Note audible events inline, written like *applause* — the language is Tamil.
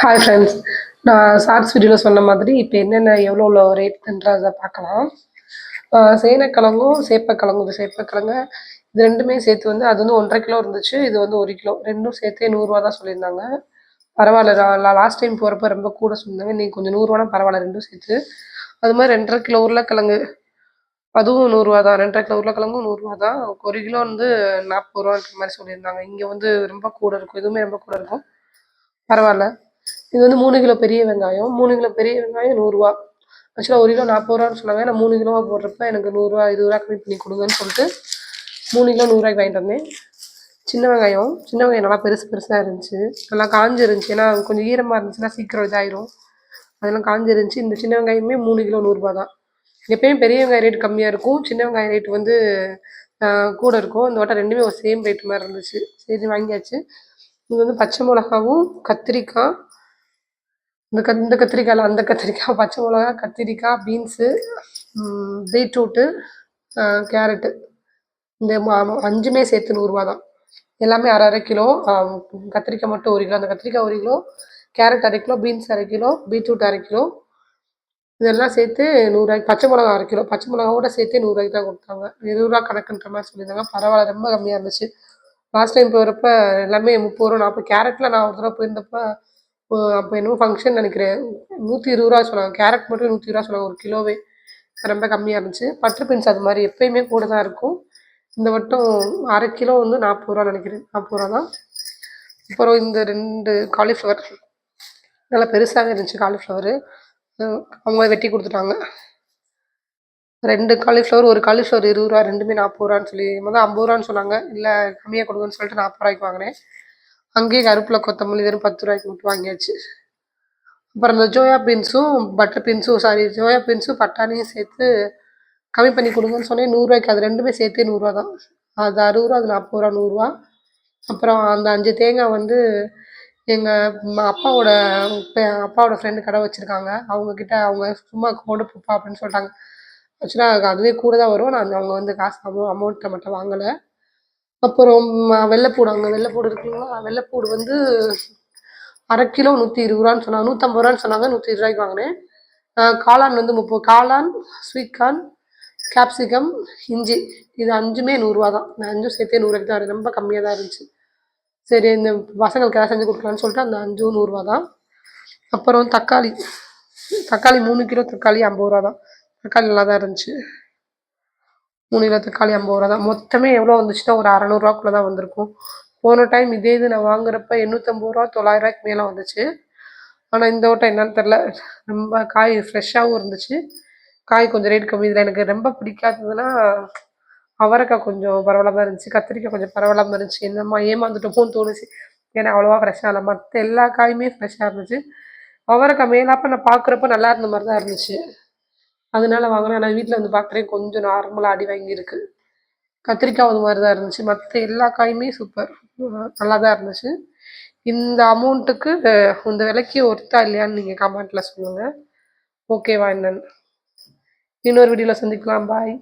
ஹாய் ஃப்ரெண்ட்ஸ் நான் ஷார்ட்ஸ் வீடியோவில் சொன்ன மாதிரி இப்போ என்னென்ன எவ்வளோ எவ்வளோ ரேட்ன்றதை பார்க்கலாம். சேனைக்கிழங்கும் சேப்பக்கிழங்கும் இது சேப்பக்கிழங்கு. இது ரெண்டுமே சேர்த்து வந்து அது வந்து ஒன்றரை கிலோ இருந்துச்சு இது வந்து ஒரு கிலோ. ரெண்டும் சேர்த்தே நூறுரூவா தான் சொல்லியிருந்தாங்க. பரவாயில்ல லாஸ்ட் டைம் போகிறப்ப ரொம்ப கூட சொன்னாங்க நீங்கள் கொஞ்சம் நூறுரூவானா பரவாயில்ல ரெண்டும் சேர்த்து. அது மாதிரி ரெண்டரை கிலோ உருளைக்கிழங்கு. அதுவும் நூறுரூவா தான். ரெண்டரை கிலோ உருளைக்கிழங்கும் நூறுரூவா தான். ஒரு கிலோ வந்து நாற்பது ரூபான்ற மாதிரி சொல்லியிருந்தாங்க. இங்கே வந்து ரொம்ப கூட இருக்கும். இதுவுமே ரொம்ப கூட இருக்கும். பரவாயில்ல. இது வந்து மூணு கிலோ பெரிய வெங்காயம் மூணு கிலோ பெரிய வெங்காயம் நூறுரூவா ஆக்சுவலாக ஒரு கிலோ நாற்பது ரூபான்னு சொன்னாங்க. நான் மூணு கிலோவாக போடுறப்ப எனக்கு நூறுரூவா இருபது ரூபா கம்மி பண்ணி கொடுங்கன்னு சொல்லிட்டு மூணு கிலோ நூறுரூவாய்க்கு வாங்கிட்டு வந்தேன். சின்ன வெங்காயம் சின்ன வெங்காயம் நல்லா பெருசு பெருசாக இருந்துச்சு. நல்லா காஞ்சு இருந்துச்சு ஏன்னா கொஞ்சம் ஈரமாக இருந்துச்சுன்னா சீக்கிரம் இதாயிரும். அதெல்லாம் காஞ்சு இருந்துச்சு இந்த சின்ன வெங்காயமே மூணு கிலோ நூறுரூபா தான். எப்பயுமே பெரிய வெங்காயம் ரேட் கம்மியாக இருக்கும். சின்ன வெங்காயம் ரேட் வந்து கூட இருக்கும். இந்த வட்டம் ரெண்டுமே ஒரு சேம் ரேட் மாதிரி இருந்துச்சு. சரி வாங்கியாச்சு. இது வந்து பச்சை மிளகாவும் கத்திரிக்காய் இந்த கத் இந்த கத்திரிக்காயில் அந்த கத்திரிக்காய் *laughs* பச்சை மிளகா கத்திரிக்காய் பீன்ஸு பீட்ரூட்டு கேரட்டு இந்த அஞ்சுமே சேர்த்து நூறுரூவா தான். எல்லாமே அரை அரை கிலோ கத்திரிக்காய் மட்டும் ஒரு கிலோ. அந்த கத்திரிக்காய் ஒரு கிலோ கேரட் அரை கிலோ பீன்ஸ் அரை கிலோ பீட்ரூட் அரை கிலோ. இதெல்லாம் சேர்த்து நூறுரூவாய்க்கு பச்சை மிளகா அரை கிலோ. பச்சை மிளகாவோட சேர்த்து நூறுரூவாய்க்கு தான் கொடுத்தாங்க. இருபது ரூபா கணக்குன்ற மாதிரி சொல்லியிருந்தாங்க. பரவாயில்ல ரொம்ப கம்மியாக இருந்துச்சு. லாஸ்ட் டைம் போகிறப்ப எல்லாமே முப்பது ரூபா நாற்பது கேரட்டில் நான் ஒரு தடவை போயிருந்தப்போ அப்போ என்னமோ ஃபங்க்ஷன் நினைக்கிறேன். நூற்றி இருபது ரூபா சொன்னாங்க. கேரட் மட்டும் நூற்றி இருபது ரூபா சொன்னாங்க. ஒரு கிலோவே ரொம்ப கம்மியாக இருந்துச்சு. பட்டர் பீன்ஸ் அது மாதிரி எப்பயுமே கூட தான் இருக்கும். இந்த வட்டம் அரை கிலோ வந்து நாற்பது ரூபா நினைக்கிறேன். நாற்பது ரூபா தான். அப்புறம் இந்த ரெண்டு காலிஃப்ளவர் நல்லா பெருசாகவே இருந்துச்சு காலிஃப்ளவரு அவங்க வெட்டி கொடுத்துட்டாங்க. ரெண்டு காலிஃப்ளவர் ஒரு காலிஃப்ளவர் இருபது ரூபா ரெண்டுமே நாற்பது ரூபான்னு சொல்லி மொதல் ஐம்பது ரூபான்னு சொன்னாங்க. இல்லை கம்மியாக கொடுங்கன்னு சொல்லிட்டு நாற்பது ரூபாய்க்கு வாங்கினேன். அங்கேயே கருப்பில் கொத்தமல்லி வெறும் பத்து ரூபாய்க்கு மட்டும் வாங்கியாச்சு. அப்புறம் இந்த ஜோயா பீன்ஸும் பட்டர் பீன்ஸும் சாரி ஜோயா பீன்ஸும் பட்டாணியும் சேர்த்து கம்மி பண்ணி கொடுங்கன்னு சொன்னேன். நூறுரூவாய்க்கு அது ரெண்டுமே சேர்த்தே நூறுரூவா தான். அது அறுபது ரூபா அது நாற்பது ரூபா நூறுரூவா அப்புறம் அந்த அஞ்சு தேங்காய் வந்து எங்கள் அப்பாவோட அப்பாவோட ஃப்ரெண்டு கடை வச்சுருக்காங்க. அவங்கக்கிட்ட அவங்க சும்மா கொண்டு போப்பா அப்படின்னு சொல்லிட்டாங்க. ஆக்சுவலாக அதுவே கூட தான் வரும். நான் அவங்க வந்து காசு அமௌ அமௌண்ட்டை மட்டும் வாங்கலை. அப்புறம் வெள்ளைப்பூடாங்க வெள்ளைப்பூடு அங்கே வெள்ளைப்பூடு இருக்குங்களா? வெள்ளைப்பூடு வந்து அரை கிலோ நூற்றி இருபது ரூபான்னு சொன்னாங்க நூற்றம்பது ரூபான்னு சொன்னாங்க நூற்றி இருபது ரூபாய்க்கு வாங்கினேன். காளான் வந்து முப்பது காளான் ஸ்வீட் கார்ன் கேப்சிகம் இஞ்சி. இது அஞ்சுமே நூறுரூவா தான். இந்த அஞ்சும் சேர்த்தே நூறுவாய்க்கு தான் ரொம்ப கம்மியாக தான் இருந்துச்சு. சரி இந்த பசங்களுக்கு ஏதாவது செஞ்சு கொடுக்கலான்னு சொல்லிட்டு அந்த அஞ்சும் நூறுரூவா தான். அப்புறம் தக்காளி. தக்காளி மூணு கிலோ தக்காளி ஐம்பது ரூபா தான். தக்காளி நல்லா தான் இருந்துச்சு. மூணு கிலோ தக்காளி ஐம்பது ரூபா தான் மொத்தமே எவ்வளோ வந்துச்சுன்னா ஒரு அறநூறுவாக்குள்ளே தான் வந்திருக்கும். போன டைம் இதே இது நான் வாங்குறப்ப எண்ணூற்றம்பது ரூபா தொள்ளாயிரம் ரூபாய்க்கு மேலே வந்துச்சு. ஆனால் இந்த வட்டம் என்னன்னு தெரில ரொம்ப காய் ஃப்ரெஷ்ஷாகவும் இருந்துச்சு. காய் கொஞ்சம் ரேட் கம்மி. இதில் எனக்கு ரொம்ப பிடிக்காததுன்னா அவரைக்காய் கொஞ்சம் பரவாயில்லாம இருந்துச்சு. கத்திரிக்காய் கொஞ்சம் பரவாயில்லாம இருந்துச்சு. என்னம்மா ஏமாந்துட்டோமோன்னு தோணுச்சு. ஏன்னா அவ்வளோவா ஃப்ரெஷ்ஷாக இல்லை. மற்ற எல்லா காயுமே ஃப்ரெஷ்ஷாக இருந்துச்சு. அவரைக்காய் மேலாப்ப நான் பார்க்குறப்ப நல்லா இருந்த மாதிரி தான் இருந்துச்சு. அதனால வாங்கினேன் நான் வீட்டில் வந்து பார்க்குறேன் கொஞ்சம் நார்மலாக அடி வாங்கியிருக்கு. கத்திரிக்காய் அது மாதிரி தான் இருந்துச்சு. மற்ற எல்லா காயுமே சூப்பர் நல்லா தான் இருந்துச்சு. இந்த அமௌண்ட்டுக்கு இந்த விலைக்கு ஒர்த்தா இல்லையான்னு நீங்கள் கமெண்ட்டில் சொல்லுங்கள் ஓகேவா என்னன்னு இன்னொரு வீடியோவில் சந்திக்கலாம். பாய்